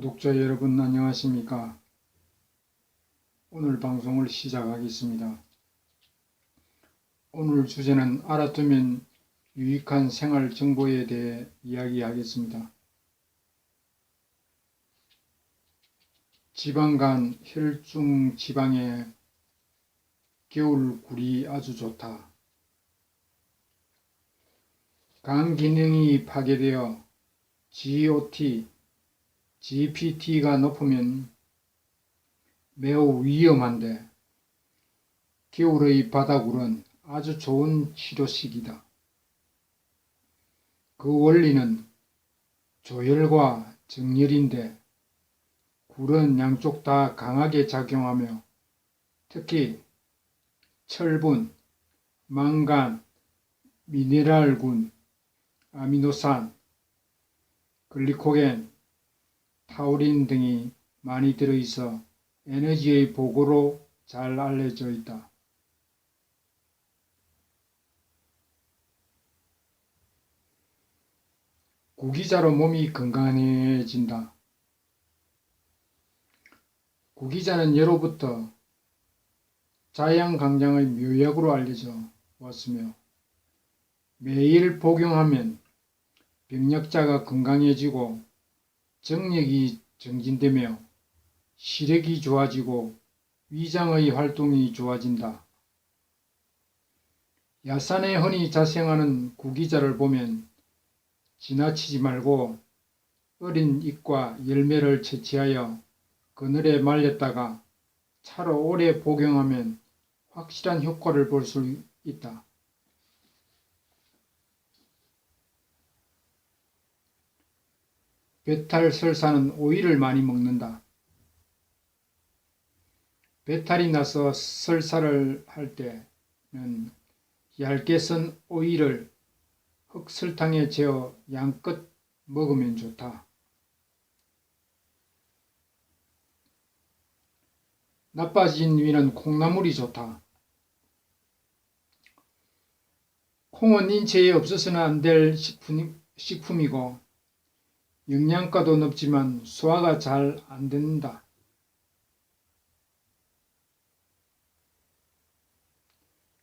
구독자 여러분 안녕하십니까? 오늘 방송을 시작하겠습니다. 오늘 주제는 알아두면 유익한 생활 정보에 대해 이야기하겠습니다. 지방간 혈중 지방에 겨울 굴이 아주 좋다. 간 기능이 파괴되어 GOT, GPT가 높으면 매우 위험한데 겨울의 바다굴은 아주 좋은 치료식이다. 그 원리는 조혈과 정렬인데 굴은 양쪽 다 강하게 작용하며 특히 철분, 망간, 미네랄군, 아미노산, 글리코겐, 타우린 등이 많이 들어있어 에너지의 보고로 잘 알려져 있다. 구기자로 몸이 건강해진다. 구기자는 예로부터 자양강장의 묘약으로 알려져 왔으며 매일 복용하면 병력자가 건강해지고 정력이 정진되며 시력이 좋아지고 위장의 활동이 좋아진다. 야산에 흔히 자생하는 구기자를 보면 지나치지 말고 어린 잎과 열매를 채취하여 그늘에 말렸다가 차로 오래 복용하면 확실한 효과를 볼 수 있다. 배탈 설사는 오이를 많이 먹는다. 배탈이 나서 설사를 할 때는 얇게 썬 오이를 흑설탕에 재어 양껏 먹으면 좋다. 나빠진 위는 콩나물이 좋다. 콩은 인체에 없어서는 안 될 식품이고 영양가도 높지만 소화가 잘 안 된다.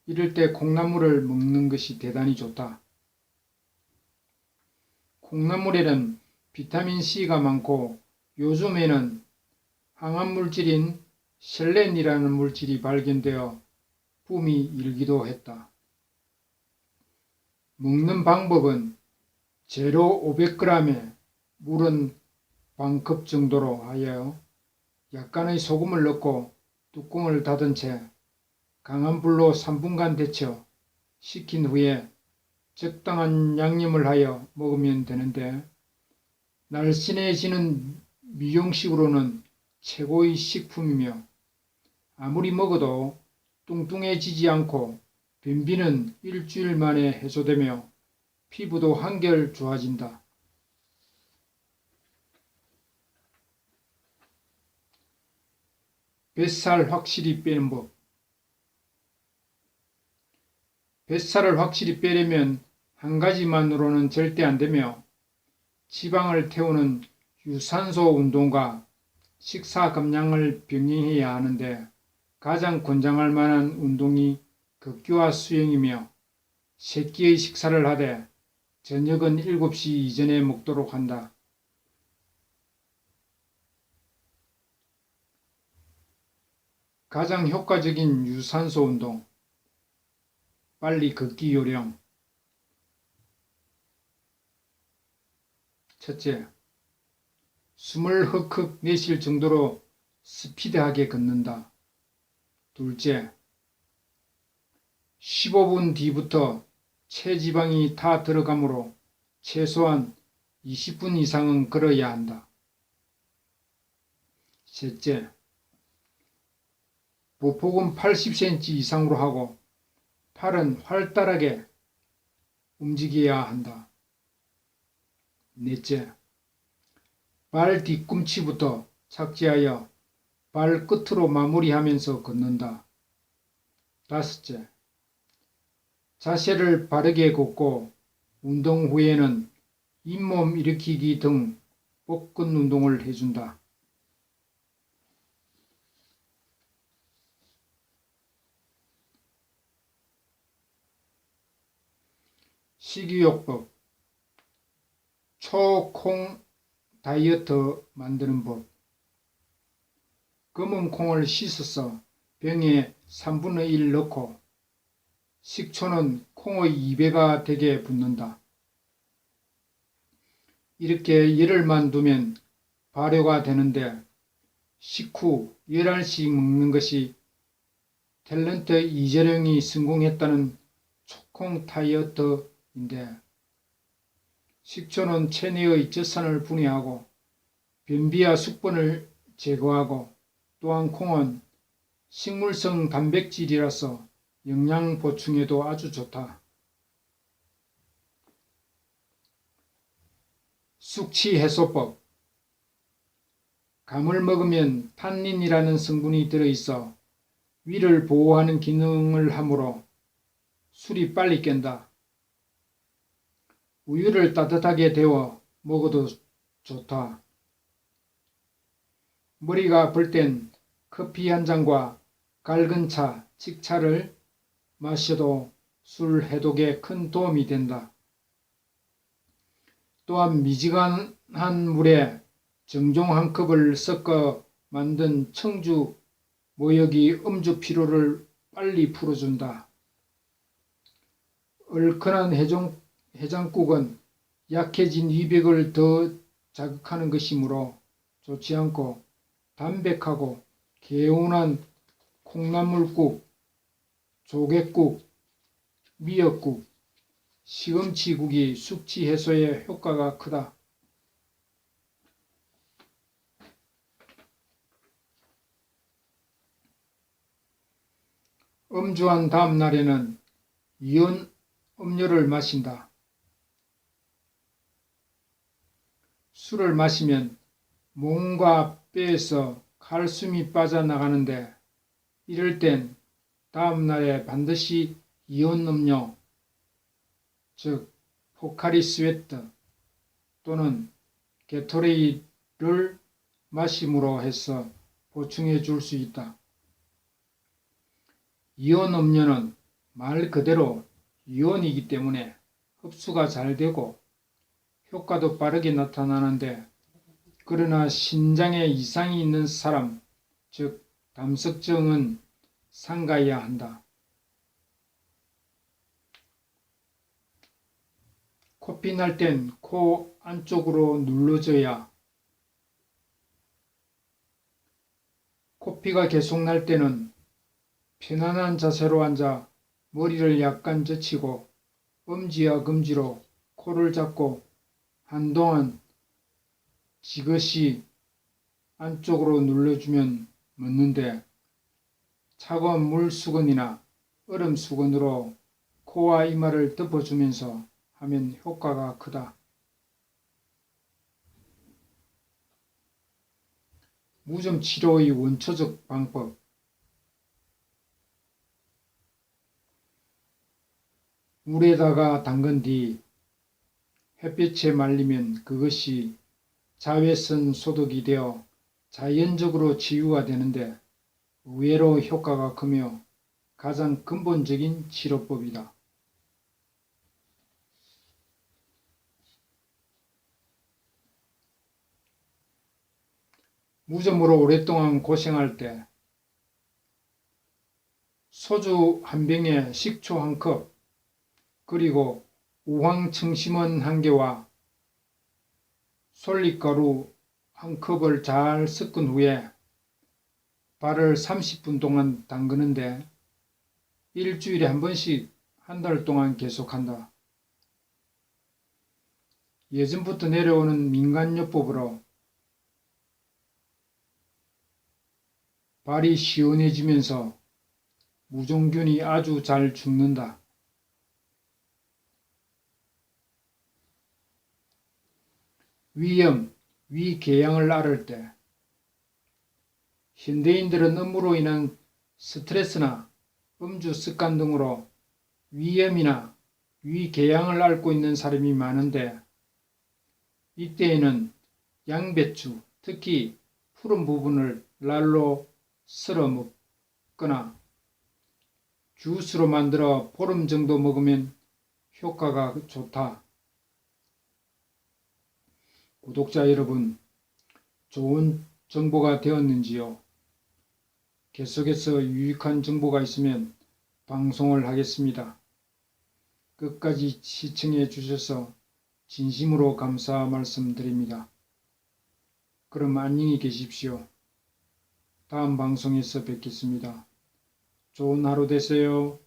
이럴 때 콩나물을 먹는 것이 대단히 좋다. 콩나물에는 비타민C가 많고 요즘에는 항암 물질인 셀렌이라는 물질이 발견되어 붐이 일기도 했다. 먹는 방법은 재료 500g에 물은 반컵 정도로 하여 약간의 소금을 넣고 뚜껑을 닫은 채 강한 불로 3분간 데쳐 식힌 후에 적당한 양념을 하여 먹으면 되는데 날씬해지는 미용식으로는 최고의 식품이며 아무리 먹어도 뚱뚱해지지 않고 변비는 일주일 만에 해소되며 피부도 한결 좋아진다. 뱃살 확실히 빼는 법. 뱃살을 확실히 빼려면 한 가지만으로는 절대 안 되며 지방을 태우는 유산소 운동과 식사 감량을 병행해야 하는데 가장 권장할 만한 운동이 걷기와 수영이며 새끼의 식사를 하되 저녁은 7시 이전에 먹도록 한다. 가장 효과적인 유산소 운동 빨리 걷기 요령 첫째, 숨을 흑흑 내쉴 정도로 스피드하게 걷는다. 둘째, 15분 뒤부터 체지방이 다 들어가므로 최소한 20분 이상은 걸어야 한다. 셋째, 보폭은 80cm 이상으로 하고 팔은 활달하게 움직여야 한다. 넷째, 발 뒤꿈치부터 착지하여 발 끝으로 마무리하면서 걷는다. 다섯째, 자세를 바르게 걷고 운동 후에는 잇몸 일으키기 등 복근 운동을 해준다. 식이요법 초콩 다이어트 만드는 법 검은 콩을 씻어서 병에 3분의 1 넣고 식초는 콩의 2배가 되게 붓는다. 이렇게 열흘만 두면 발효가 되는데 식후 11씩 먹는 것이 탤런트 이재령이 성공했다는 초콩 다이어트 인데 식초는 체내의 젖산을 분해하고 변비와 숙번을 제거하고 또한 콩은 식물성 단백질이라서 영양 보충에도 아주 좋다. 숙취 해소법 감을 먹으면 탄닌이라는 성분이 들어있어 위를 보호하는 기능을 하므로 술이 빨리 깬다. 우유를 따뜻하게 데워 먹어도 좋다. 머리가 아플 땐 커피 한 잔과 갈근 차, 칡차를 마셔도 술 해독에 큰 도움이 된다. 또한 미지근한 물에 정종 한 컵을 섞어 만든 청주 모역이 음주 피로를 빨리 풀어준다. 얼큰한 해종, 해장국은 약해진 위백을 더 자극하는 것이므로 좋지 않고 담백하고 개운한 콩나물국, 조개국, 미역국, 시금치국이 숙취 해소에 효과가 크다. 음주한 다음 날에는 이온 음료를 마신다. 술을 마시면 몸과 뼈에서 칼슘이 빠져나가는데 이럴 땐 다음 날에 반드시 이온 음료, 즉 포카리 스웨트 또는 게토레이를 마심으로 해서 보충해 줄 수 있다. 이온 음료는 말 그대로 이온이기 때문에 흡수가 잘 되고 효과도 빠르게 나타나는데 그러나 신장에 이상이 있는 사람, 즉 담석증은 상가해야 한다. 코피 날 땐 코 안쪽으로 눌러줘야 코피가 계속 날 때는 편안한 자세로 앉아 머리를 약간 젖히고 엄지와 검지로 코를 잡고 한동안 지그시 안쪽으로 눌러주면 멎는데 차가운 물 수건이나 얼음 수건으로 코와 이마를 덮어주면서 하면 효과가 크다. 무좀 치료의 원초적 방법 물에다가 담근 뒤 햇빛에 말리면 그것이 자외선 소독이 되어 자연적으로 치유가 되는데 의외로 효과가 크며 가장 근본적인 치료법이다. 무좀으로 오랫동안 고생할 때 소주 한 병에 식초 한 컵, 그리고 우황청심원 한 개와 솔잎가루 한 컵을 잘 섞은 후에 발을 30분 동안 담그는데 일주일에 한 번씩 한 달 동안 계속한다. 예전부터 내려오는 민간요법으로 발이 시원해지면서 무종균이 아주 잘 죽는다. 위염, 위궤양을 앓을 때 현대인들은 업무로 인한 스트레스나 음주 습관 등으로 위염이나 위궤양을 앓고 있는 사람이 많은데 이때에는 양배추, 특히 푸른 부분을 날로 썰어 먹거나 주스로 만들어 보름 정도 먹으면 효과가 좋다. 구독자 여러분, 좋은 정보가 되었는지요? 계속해서 유익한 정보가 있으면 방송을 하겠습니다. 끝까지 시청해 주셔서 진심으로 감사 말씀드립니다. 그럼 안녕히 계십시오. 다음 방송에서 뵙겠습니다. 좋은 하루 되세요.